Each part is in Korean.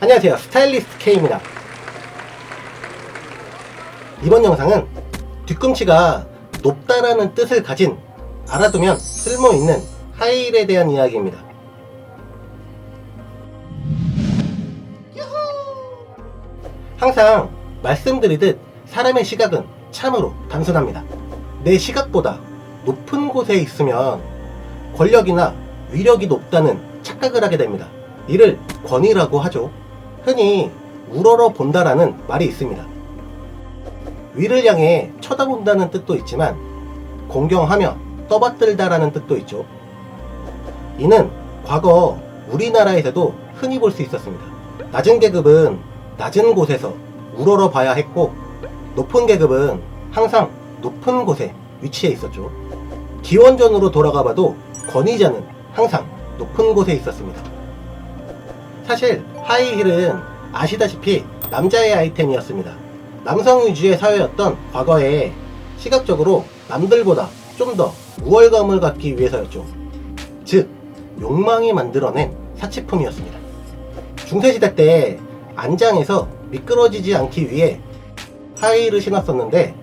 안녕하세요. 스타일리스트 K입니다. 이번 영상은 뒤꿈치가 높다라는 뜻을 가진 알아두면 쓸모있는 하이힐에 대한 이야기입니다. 항상 말씀드리듯 사람의 시각은 참으로 단순합니다. 내 시각보다 높은 곳에 있으면 권력이나 위력이 높다는 착각을 하게 됩니다. 이를 권위라고 하죠. 흔히 우러러 본다라는 말이 있습니다. 위를 향해 쳐다본다는 뜻도 있지만 공경하며 떠받들다라는 뜻도 있죠. 이는 과거 우리나라에서도 흔히 볼 수 있었습니다. 낮은 계급은 낮은 곳에서 우러러 봐야 했고 높은 계급은 항상 높은 곳에 위치해 있었죠. 기원전으로 돌아가 봐도 권위자는 항상 높은 곳에 있었습니다. 사실 하이힐은 아시다시피 남자의 아이템이었습니다. 남성 위주의 사회였던 과거에 시각적으로 남들보다 좀 더 우월감을 갖기 위해서였죠. 즉, 욕망이 만들어낸 사치품이었습니다. 중세시대 때 안장에서 미끄러지지 않기 위해 하이힐을 신었었는데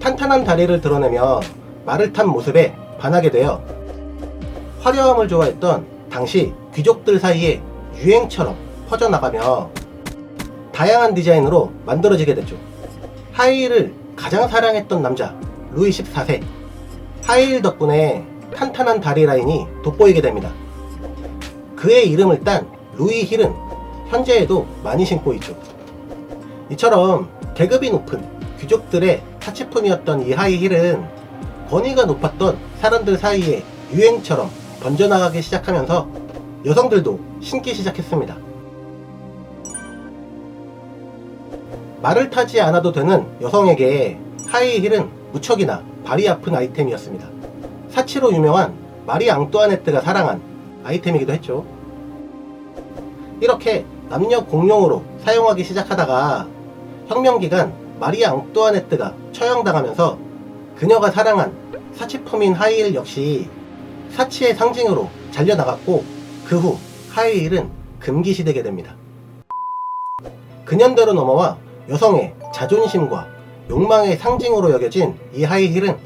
탄탄한 다리를 드러내며 말을 탄 모습에 반하게 되어 화려함을 좋아했던 당시 귀족들 사이에 유행처럼 퍼져나가며 다양한 디자인으로 만들어지게 됐죠. 하이힐을 가장 사랑했던 남자 루이 14세 하이힐 덕분에 탄탄한 다리 라인이 돋보이게 됩니다. 그의 이름을 딴 루이 힐은 현재에도 많이 신고 있죠. 이처럼 계급이 높은 귀족들의 사치품이었던 이 하이힐은 권위가 높았던 사람들 사이에 유행처럼 번져나가기 시작하면서 여성들도 신기 시작했습니다. 말을 타지 않아도 되는 여성에게 하이힐은 무척이나 발이 아픈 아이템이었습니다. 사치로 유명한 마리 앙뚜아네트가 사랑한 아이템이기도 했죠. 이렇게 남녀 공용으로 사용하기 시작하다가 혁명 기간 마리 앙뚜아네트가 처형당하면서 그녀가 사랑한 사치품인 하이힐 역시 사치의 상징으로 잘려나갔고 그 후 하이힐은 금기시되게 됩니다. 근현대로 넘어와 여성의 자존심과 욕망의 상징으로 여겨진 이 하이힐은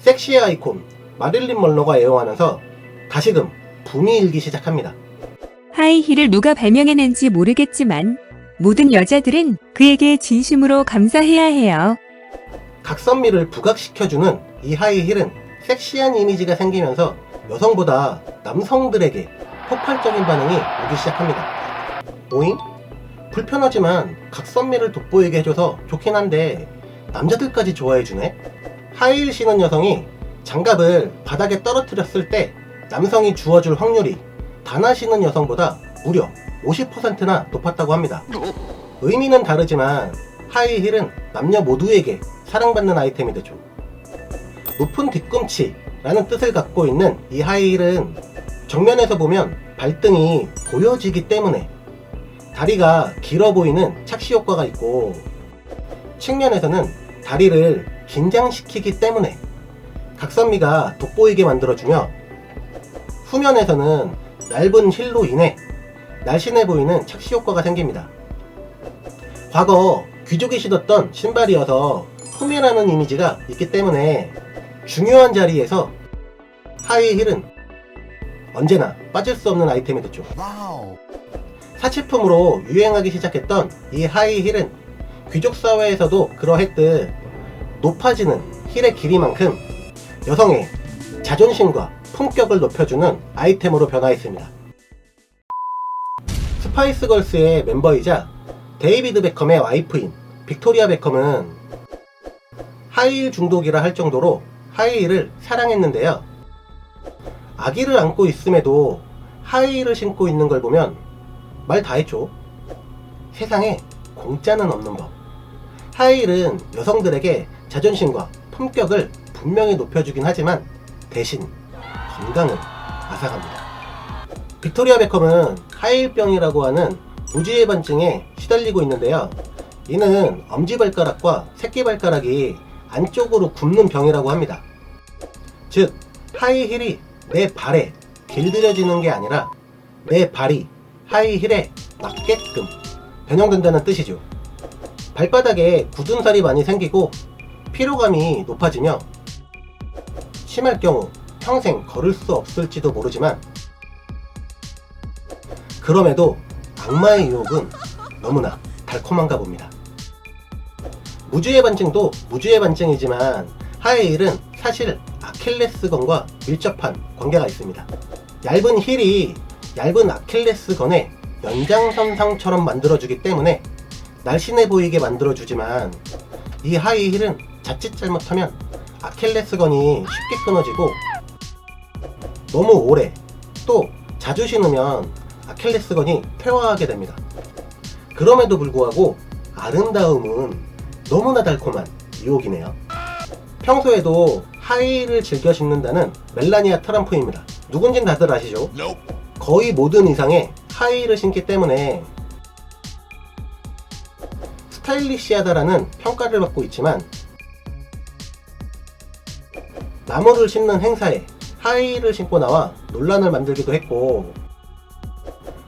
섹시의 아이콘 마릴린 먼로가 애용하면서 다시금 붐이 일기 시작합니다. 하이힐을 누가 발명해낸지 모르겠지만 모든 여자들은 그에게 진심으로 감사해야 해요. 각선미를 부각시켜주는 이 하이힐은 섹시한 이미지가 생기면서 여성보다 남성들에게 폭발적인 반응이 오기 시작합니다. 오잉? 불편하지만 각선미를 돋보이게 해줘서 좋긴 한데 남자들까지 좋아해주네? 하이힐 신은 여성이 장갑을 바닥에 떨어뜨렸을 때 남성이 주어줄 확률이 단화 신은 여성보다 무려 50%나 높았다고 합니다. 의미는 다르지만 하이힐은 남녀 모두에게 사랑받는 아이템이 되죠. 높은 뒤꿈치라는 뜻을 갖고 있는 이 하이힐은 정면에서 보면 발등이 보여지기 때문에 다리가 길어 보이는 착시 효과가 있고 측면에서는 다리를 긴장시키기 때문에 각선미가 돋보이게 만들어주며 후면에서는 얇은 힐로 인해 날씬해 보이는 착시 효과가 생깁니다. 과거 귀족이 신었던 신발이어서 흠이라는 이미지가 있기 때문에 중요한 자리에서 하이힐은 언제나 빠질 수 없는 아이템이 됐죠. 사치품으로 유행하기 시작했던 이 하이힐은 귀족 사회에서도 그러했듯 높아지는 힐의 길이만큼 여성의 자존심과 품격을 높여주는 아이템으로 변화했습니다. 스파이스 걸스의 멤버이자 데이비드 베컴의 와이프인 빅토리아 베컴은 하이힐 중독이라 할 정도로 하이힐을 사랑했는데요. 아기를 안고 있음에도 하이힐을 신고 있는 걸 보면 말 다 했죠. 세상에 공짜는 없는 법. 하이힐은 여성들에게 자존심과 품격을 분명히 높여주긴 하지만 대신 건강은 앗아갑니다. 빅토리아 베컴은 하이힐병이라고 하는 무지해반증에 시달리고 있는데요. 이는 엄지발가락과 새끼발가락이 안쪽으로 굽는 병이라고 합니다. 즉, 하이힐이 내 발에 길들여지는 게 아니라 내 발이 하이힐에 맞게끔 변형된다는 뜻이죠. 발바닥에 굳은 살이 많이 생기고 피로감이 높아지며 심할 경우 평생 걸을 수 없을지도 모르지만 그럼에도 악마의 유혹은 너무나 달콤한가 봅니다. 무주의 반증도 무주의 반증이지만 하이힐은 사실 아킬레스건과 밀접한 관계가 있습니다. 얇은 힐이 얇은 아킬레스건의 연장선 상처럼 만들어주기 때문에 날씬해 보이게 만들어주지만 이 하이 힐은 자칫 잘못하면 아킬레스건이 쉽게 끊어지고 너무 오래 또 자주 신으면 아킬레스건이 퇴화하게 됩니다. 그럼에도 불구하고 아름다움은 너무나 달콤한 유혹이네요. 평소에도 하이힐을 즐겨 신는다는 멜라니아 트럼프입니다. 누군진 다들 아시죠? 거의 모든 이상의 하이힐을 신기 때문에 스타일리시하다라는 평가를 받고 있지만 나무를 심는 행사에 하이힐을 신고 나와 논란을 만들기도 했고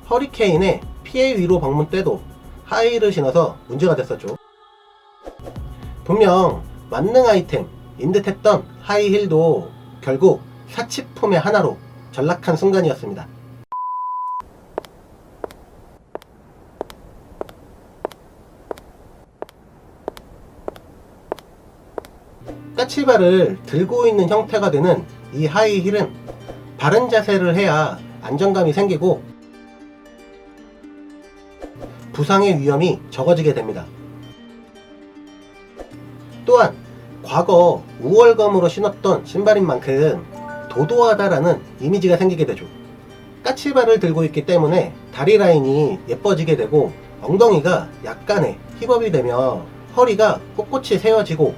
허리케인의 피해 위로 방문 때도 하이힐을 신어서 문제가 됐었죠. 분명 만능 아이템인 듯했던 하이힐도 결국 사치품의 하나로 전락한 순간이었습니다. 까치발을 들고 있는 형태가 되는 이 하이힐은 바른 자세를 해야 안정감이 생기고 부상의 위험이 적어지게 됩니다. 또한 과거 우월감으로 신었던 신발인 만큼 도도하다라는 이미지가 생기게 되죠. 까치발을 들고 있기 때문에 다리 라인이 예뻐지게 되고 엉덩이가 약간의 힙업이 되며 허리가 꼿꼿이 세워지고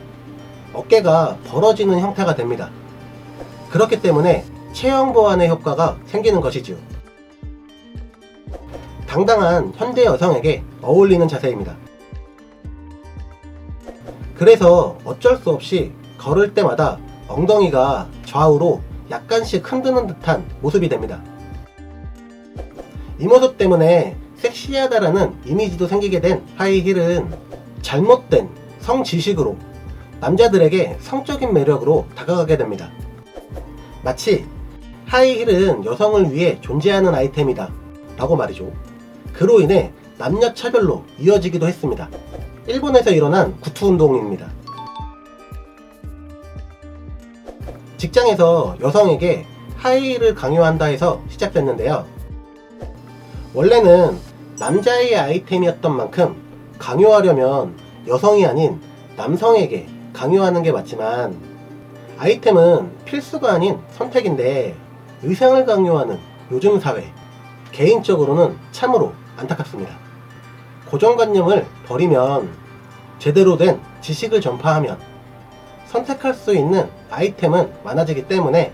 어깨가 벌어지는 형태가 됩니다. 그렇기 때문에 체형 보완의 효과가 생기는 것이지요. 당당한 현대 여성에게 어울리는 자세입니다. 그래서 어쩔 수 없이 걸을 때마다 엉덩이가 좌우로 약간씩 흔드는 듯한 모습이 됩니다. 이 모습 때문에 섹시하다라는 이미지도 생기게 된 하이힐은 잘못된 성지식으로 남자들에게 성적인 매력으로 다가가게 됩니다. 마치 하이힐은 여성을 위해 존재하는 아이템이다 라고 말이죠. 그로 인해 남녀 차별로 이어지기도 했습니다. 일본에서 일어난 구투 운동입니다. 직장에서 여성에게 하이힐을 강요한다 해서 시작됐는데요. 원래는 남자의 아이템이었던 만큼 강요하려면 여성이 아닌 남성에게 강요하는 게 맞지만 아이템은 필수가 아닌 선택인데 의상을 강요하는 요즘 사회 개인적으로는 참으로 안타깝습니다. 고정관념을 버리면 제대로 된 지식을 전파하면 선택할 수 있는 아이템은 많아지기 때문에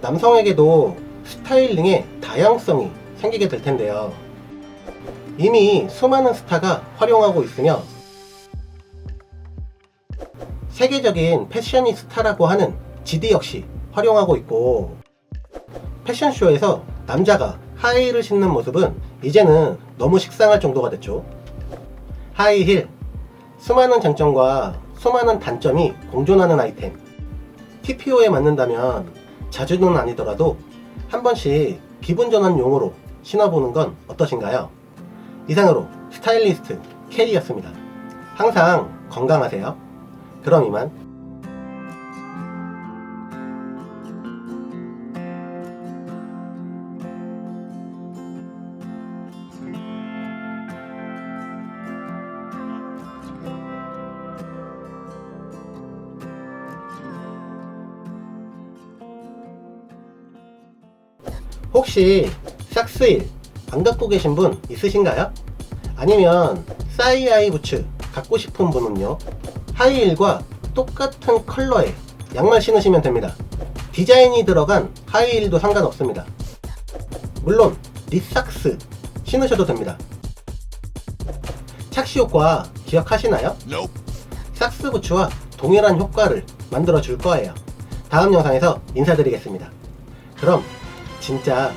남성에게도 스타일링의 다양성이 생기게 될 텐데요. 이미 수많은 스타가 활용하고 있으며 세계적인 패셔니스타라고 하는 GD 역시 활용하고 있고 패션쇼에서 남자가 하이힐을 신는 모습은 이제는 너무 식상할 정도가 됐죠. 하이힐 수많은 장점과 수많은 단점이 공존하는 아이템 TPO에 맞는다면 자주는 아니더라도 한 번씩 기분 전환용으로 신어보는 건 어떠신가요? 이상으로 스타일리스트 K였습니다. 항상 건강하세요. 그럼 이만 혹시 삭스일 안 갖고 계신 분 있으신가요? 아니면 사이아이 부츠 갖고 싶은 분은요? 하이힐과 똑같은 컬러의 양말 신으시면 됩니다. 디자인이 들어간 하이힐도 상관없습니다. 물론 리삭스 신으셔도 됩니다. 착시 효과 기억하시나요? 삭스 부츠와 동일한 효과를 만들어 줄 거예요. 다음 영상에서 인사드리겠습니다. 그럼 진짜